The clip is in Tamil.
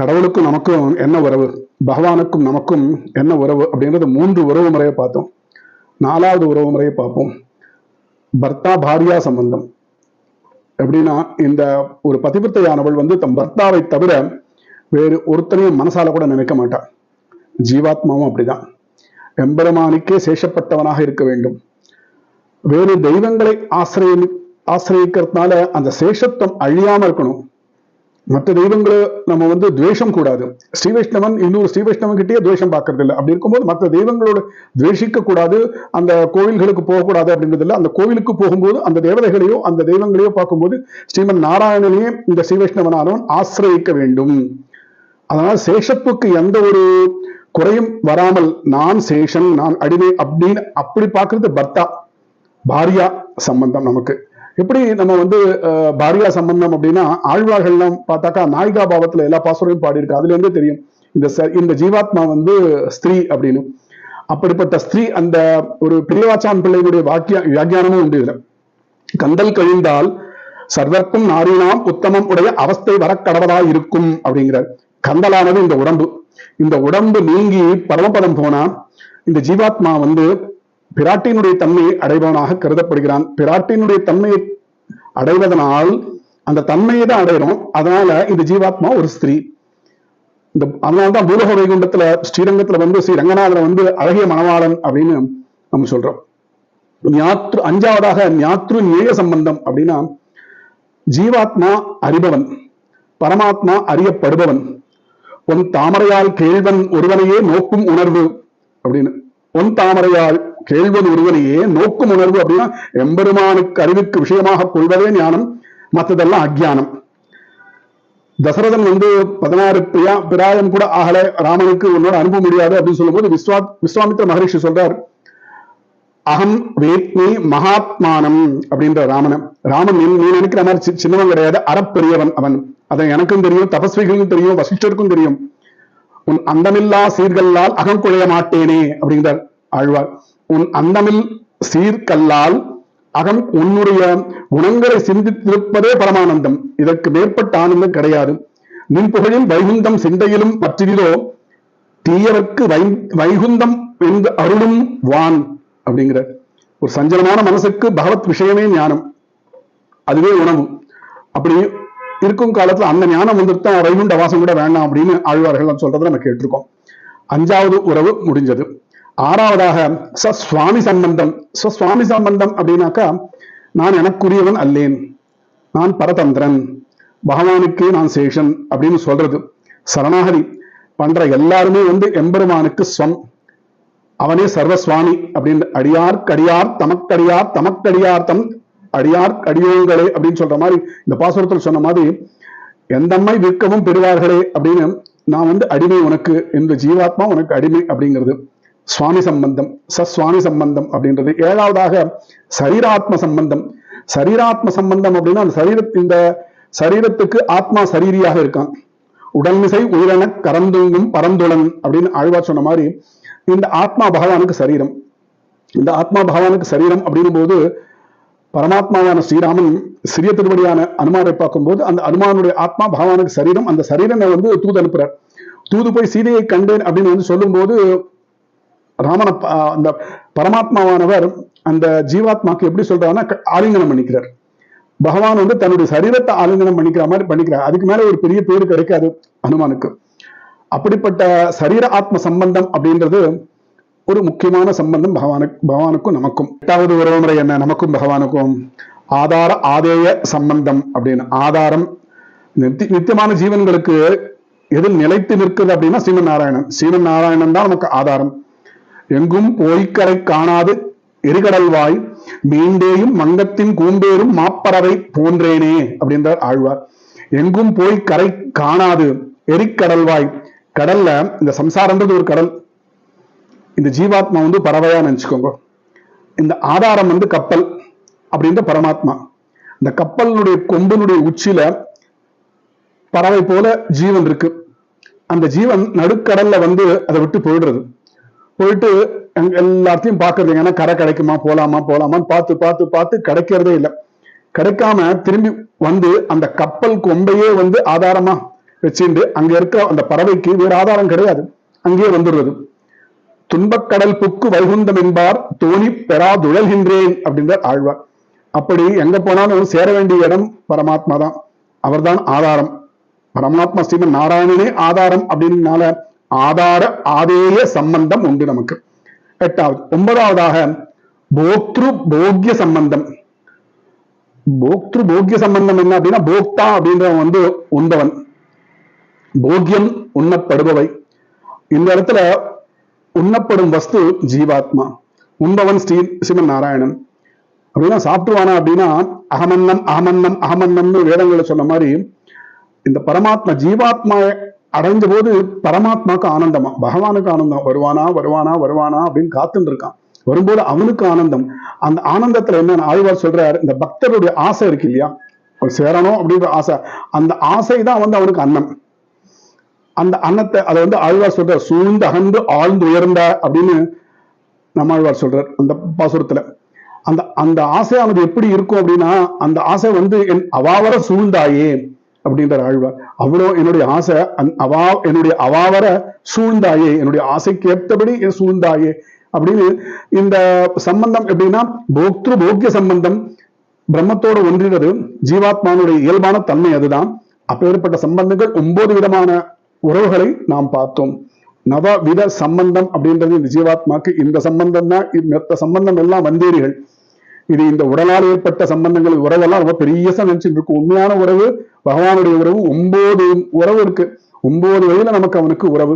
கடவுளுக்கும் நமக்கும் என்ன உறவு? பகவானுக்கும் நமக்கும் என்ன உறவு? அப்படின்றது மூன்று உறவு முறையை பார்த்தோம். நாலாவது உறவு முறையை பார்ப்போம். பர்த்தா பாரியா சம்பந்தம். எப்படின்னா இந்த ஒரு பதிவிரத்தையானவள் வந்து தம் பர்த்தாவை தவிர வேறு ஒருத்தனையும் மனசால கூட நினைக்க மாட்டாள் ஜீவாத்மாவும் அப்படிதான். எம்பெருமானுக்கே சேஷப்பட்டவனாக இருக்க வேண்டும். வேறு தெய்வங்களை ஆசிரிய ஆசிரியக்கிறதுனால அந்த சேஷத்துவம் அழியாம இருக்கணும். மற்ற தெய்வங்களை நம்ம வந்து துவேஷம் கூடாது. ஸ்ரீ வைஷ்ணவன் இன்னொரு ஸ்ரீ வைஷ்ணவன் கிட்டேயே துவேஷம் பார்க்கறது இல்லை அப்படி இருக்கும்போது மற்ற தெய்வங்களோட துவேஷிக்க கூடாது அந்த கோவில்களுக்கு போகக்கூடாது அப்படின்றது இல்லை. அந்த கோவிலுக்கு போகும்போது அந்த தேவதைகளையோ அந்த தெய்வங்களையோ பார்க்கும்போது ஸ்ரீமன் நாராயணனையே இந்த ஸ்ரீ வைஷ்ணவனானவன் ஆசிரயிக்க வேண்டும். அதனால சேஷப்புக்கு எந்த ஒரு குறையும் வராமல் நான் சேஷன் நான் அடிமை அப்படின்னு அப்படி பார்க்கறது பர்த்தா பாரியா சம்பந்தம் நமக்கு. எப்படி நம்ம வந்து பாரியா சம்பந்தம் அப்படின்னா ஆழ்வார்கள்லாம் பார்த்தாக்கா நாயிகா பாவத்துல எல்லா பாசுரையும் பாடியிருக்கு. அதுல இருந்தே தெரியும். இந்த இந்த ஜீவாத்மா வந்து ஸ்திரீ அப்படின்னு. அப்படிப்பட்ட ஸ்திரீ அந்த ஒரு பிள்ளைவாச்சான் பிள்ளையினுடைய வாக்கிய வியாக்கியானமும் உண்டு இதுல. கந்தல் கழிந்தால் சர்வர்க்கும் நாரினாம் உத்தமம் உடைய அவஸ்தை வரக்கடவதா இருக்கும் அப்படிங்கிறார். கந்தலானது இந்த உடம்பு. இந்த உடம்பு நீங்கி பரமபதம் போனா இந்த ஜீவாத்மா வந்து பிராட்டினுடைய தன்மையை அடைபவனாக கருதப்படுகிறான். பிராட்டினுடைய தன்மையை அடைவதனால் அந்த தன்மையை தான் அடைகிறோம் அதனால இந்த ஜீவாத்மா ஒரு ஸ்திரீ. இந்த அதனால்தான் பூலோக வைகுண்டத்துல ஸ்ரீரங்கத்துல வந்து ஸ்ரீ ரங்கநாதர் வந்து அழகிய மணவாளன் அப்படின்னு நம்ம சொல்றோம். ஞாத்ரு அஞ்சாவதாக ஞாத்ரு நேய சம்பந்தம் அப்படின்னா ஜீவாத்மா அறிபவன் பரமாத்மா அறியப்படுபவன் உன் தாமரையால் கேள்வன் ஒருவனையே நோக்கும் உணர்வு அப்படின்னு. உன் தாமரையால் கேள்வது ஒருவனையே நோக்கும் உணர்வு அப்படின்னா எம்பெருமானுக்கு அறிவுக்கு விஷயமாக கொள்வதே ஞானம் மற்றதெல்லாம் அஜ்ஞானம். தசரதன் வந்து பதினாறு பிரியா பிராயம் கூட ஆகல. ராமனுக்கு உன்னோட அனுப்ப முடியாது அப்படின்னு சொல்லும்போது விஸ்வா விஸ்வாமித்ர மகரிஷி சொல்றார் அகம் வேத்மி மகாத்மானம் அப்படின்ற ராமன். ராமன் நீ நினைக்கிற மாதிரி சி- சின்னவன் கிடையாது அறப்பெரியவன் அவன். அதை எனக்கும் தெரியும் தபஸ்விகளுக்கும் தெரியும் வசிஷ்டருக்கும் தெரியும். உன் அந்தமில்லா சீர்களால் அகம் குழைய மாட்டேனே அப்படிங்கிறார் ஆழ்வார். உன் அன்னமில் சீர்கல்லால் அகம் உன்னுடைய குணங்களை சிந்தித்திருப்பதே பரமானந்தம். இதற்கு மேற்பட்ட ஆனந்தம் கிடையாது. நின் புகழில் வைகுந்தம் சிந்தையிலும் பற்றிலோ தீயவர்க்கு வை வைகுந்தம் என்று அருளும் வான் அப்படிங்கிற ஒரு சஞ்சலமான மனசுக்கு பகவத் விஷயமே ஞானம். அதுவே உணவு. அப்படி இருக்கும் காலத்துல அந்த ஞானம் வந்துட்டு தான் வைகுண்ட வாசம் கூட வேண்டாம் அப்படின்னு ஆழ்வார்கள் சொல்றதை நம்ம கேட்டிருக்கோம். அஞ்சாவது உறவு முடிஞ்சது. ஆறாவதாக ச சுவாமி சம்பந்தம். ச சுவாமி சம்பந்தம் அப்படின்னாக்கா நான் எனக்குரியவன் அல்லேன். நான் பரதந்திரன். பகவானுக்கு நான் சேஷன் அப்படின்னு சொல்றது. சரணாகதி. பண்ற எல்லாருமே வந்து எம்பெருமானுக்கு ஸ்வம். அவனே சர்வஸ்வாமி அப்படின்னு அடியார் தமக்கடியார் தமக்கடியார் தம் அடியார் அடியோங்களே அப்படின்னு சொல்ற மாதிரி இந்த பாசுரத்தில் சொன்ன மாதிரி எந்தம்மை விற்கவும் பெறுவார்களே அப்படின்னு நான் வந்து அடிமை உனக்கு இந்த ஜீவாத்மா உனக்கு அடிமை அப்படிங்கிறது. சுவாமி சம்பந்தம் சஸ்வாமி சம்பந்தம் அப்படின்றது ஏழாவதாக சரீராத்ம சம்பந்தம். சரீராத்ம சம்பந்தம் அப்படின்னா அந்த சரீர இந்த சரீரத்துக்கு ஆத்மா சரீரியாக இருக்கான். உடல்மிசை உயிரென கரந்துங்கும் பரந்துளன் அப்படின்னு ஆழ்வார் சொன்ன மாதிரி இந்த ஆத்மா பகவானுக்கு சரீரம். இந்த ஆத்மா பகவானுக்கு சரீரம் அப்படின்னும் போது பரமாத்மாவான ஸ்ரீராமன் சிறிய திருவடியான அனுமாரை பார்க்கும்போது அந்த அனுமானுடைய ஆத்மா பகவானுக்கு சரீரம் அந்த சரீரனை வந்து தூது அனுப்புறார். தூது போய் சீதையை கண்டேன் அப்படின்னு வந்து சொல்லும்போது ராமன அந்த பரமாத்மாவானவர் அந்த ஜீவாத்மாக்கு எப்படி சொல்றாருன்னா ஆலிங்கனம் பண்ணிக்கிறார். பகவான் வந்து தன்னுடைய சரீரத்தை ஆலிங்கனம் பண்ணிக்கிற மாதிரி பண்ணிக்கிறார். அதுக்கு மேல ஒரு பெரிய பேர் கிடைக்காது அனுமானுக்கு. அப்படிப்பட்ட சரீர ஆத்ம சம்பந்தம் அப்படின்றது ஒரு முக்கியமான சம்பந்தம் பகவானுக்கு பகவானுக்கும் நமக்கும். எட்டாவது உறவுமுறை என்ன? நமக்கும் பகவானுக்கும். ஆதார ஆதேய சம்பந்தம் அப்படின்னு. ஆதாரம் நித்தி நித்தியமான ஜீவன்களுக்கு எதில் நிலைத்து நிற்குது அப்படின்னா ஸ்ரீமன் நாராயணன். ஸ்ரீமன் நாராயணன் தான் நமக்கு ஆதாரம். எங்கும் போய்க்கரை காணாது. எரிகடல்வாய் மீண்டேயும் மங்கத்தின் கூம்பேரும் மாப்பறவை போன்றேனே அப்படின்றார் ஆழ்வார். எங்கும் போய் கரை காணாது எரிக்கடல்வாய் கடல்ல இந்த சம்சாரன்றது ஒரு கடல். இந்த ஜீவாத்மா வந்து பறவையா நினைச்சுக்கோங்க. இந்த ஆதாரம் வந்து கப்பல் அப்படின்ற பரமாத்மா. இந்த கப்பலினுடைய கொம்பினுடைய உச்சியில பறவை போல ஜீவன் இருக்கு. அந்த ஜீவன் நடுக்கடல்ல வந்து அதை விட்டு போயிடுறது. போயிட்டு எல்லாத்தையும் பாக்குறது ஏன்னா கரை கிடைக்குமா போலாமா போலாமான்னு பார்த்து பார்த்து பார்த்து கிடைக்கிறதே இல்லை. கிடைக்காம திரும்பி வந்து அந்த கப்பல் கொம்பையே வந்து ஆதாரமா வச்சுட்டு அங்க இருக்க அந்த பறவைக்கு வேறு ஆதாரம் கிடையாது. அங்கேயே வந்துடுறது. துன்பக்கடல் புக்கு வைகுந்தம் என்பார் தோணி பெறாதுழல்கின்றேன் அப்படின்றார் ஆழ்வார். அப்படி எங்க போனாலும் சேர வேண்டிய இடம் பரமாத்மா தான் அவர்தான் ஆதாரம். பரமாத்மா ஸ்ரீமன் நாராயணனே ஆதாரம் அப்படின்னால ஆதார ஆதேய சம்பந்தம் உண்டு நமக்கு. எட்டாவது ஒன்பதாவதாக போக்திரு போக்கிய சம்பந்தம். போக்திரு போக்கிய சம்பந்தம் என்ன அப்படின்னா போக்தா அப்படின்றவன் வந்து உண்டவன். போக்கியம் உண்ணப்படுபவை. இந்த இடத்துல உண்ணப்படும் வஸ்து ஜீவாத்மா. உண்பவன் ஸ்ரீ சிவன் நாராயணன் அப்படின்னா சாப்பிடுவானா அப்படின்னா அகமன்னம் அகமன்னம் அகமன்னம்னு வேதங்களை சொன்ன மாதிரி இந்த பரமாத்மா ஜீவாத்மா அடைஞ்ச போது பரமாத்மாக்கு ஆனந்தமா? பகவானுக்கு ஆனந்தம். வருவானா? வருவானா? வருவானா? அப்படின்னு காத்துட்டு இருக்கான் வரும்போது அவனுக்கு ஆனந்தம். அந்த ஆனந்தத்துல என்ன ஆழ்வார் சொல்றாரு இந்த பக்தருடைய ஆசை இருக்கு இல்லையா? ஒரு சேரணும் அப்படின்ற ஆசை. அந்த ஆசை தான் வந்து அவனுக்கு அன்னம். அந்த அன்னத்தை அதை வந்து ஆழ்வார் சொல்றார் சூழ்ந்து அகன்று ஆழ்ந்து உயர்ந்த அப்படின்னு நம்ம ஆழ்வார் சொல்றார் அந்த பாசுரத்துல. அந்த அந்த ஆசையானது எப்படி இருக்கும் அப்படின்னா அந்த ஆசை வந்து என் அவாவர சூழ்ந்தாயே. அப்படின்றார் ஆழ்வார் அவ்வளோ என்னுடைய ஆசை அவா என்னுடைய அவாவர சூழ்ந்தாயே என்னுடைய ஆசைக்கு ஏற்றபடி சூழ்ந்தாயே அப்படின்னு இந்த சம்பந்தம் எப்படின்னா போக்திரு போக்கிய சம்பந்தம் பிரம்மத்தோடு ஒன்றினது ஜீவாத்மானுடைய இயல்பான தன்மை அதுதான். அப்பேற்பட்ட சம்பந்தங்கள் ஒன்பது விதமான உறவுகளை நாம் பார்த்தோம். நவவித சம்பந்தம் அப்படின்றது இந்த ஜீவாத்மாக்கு இந்த சம்பந்தம் தான் மற்ற சம்பந்தம் எல்லாம் வந்தேரிகள். இது இந்த உடலால் ஏற்பட்ட சம்பந்தங்கள் உறவெல்லாம் ரொம்ப பெரிய நினைச்சிட்டு இருக்கும். உண்மையான உறவு பகவானுடைய உறவு ஒன்பது உறவு இருக்கு. ஒன்பது வழியில நமக்கு அவனுக்கு உறவு.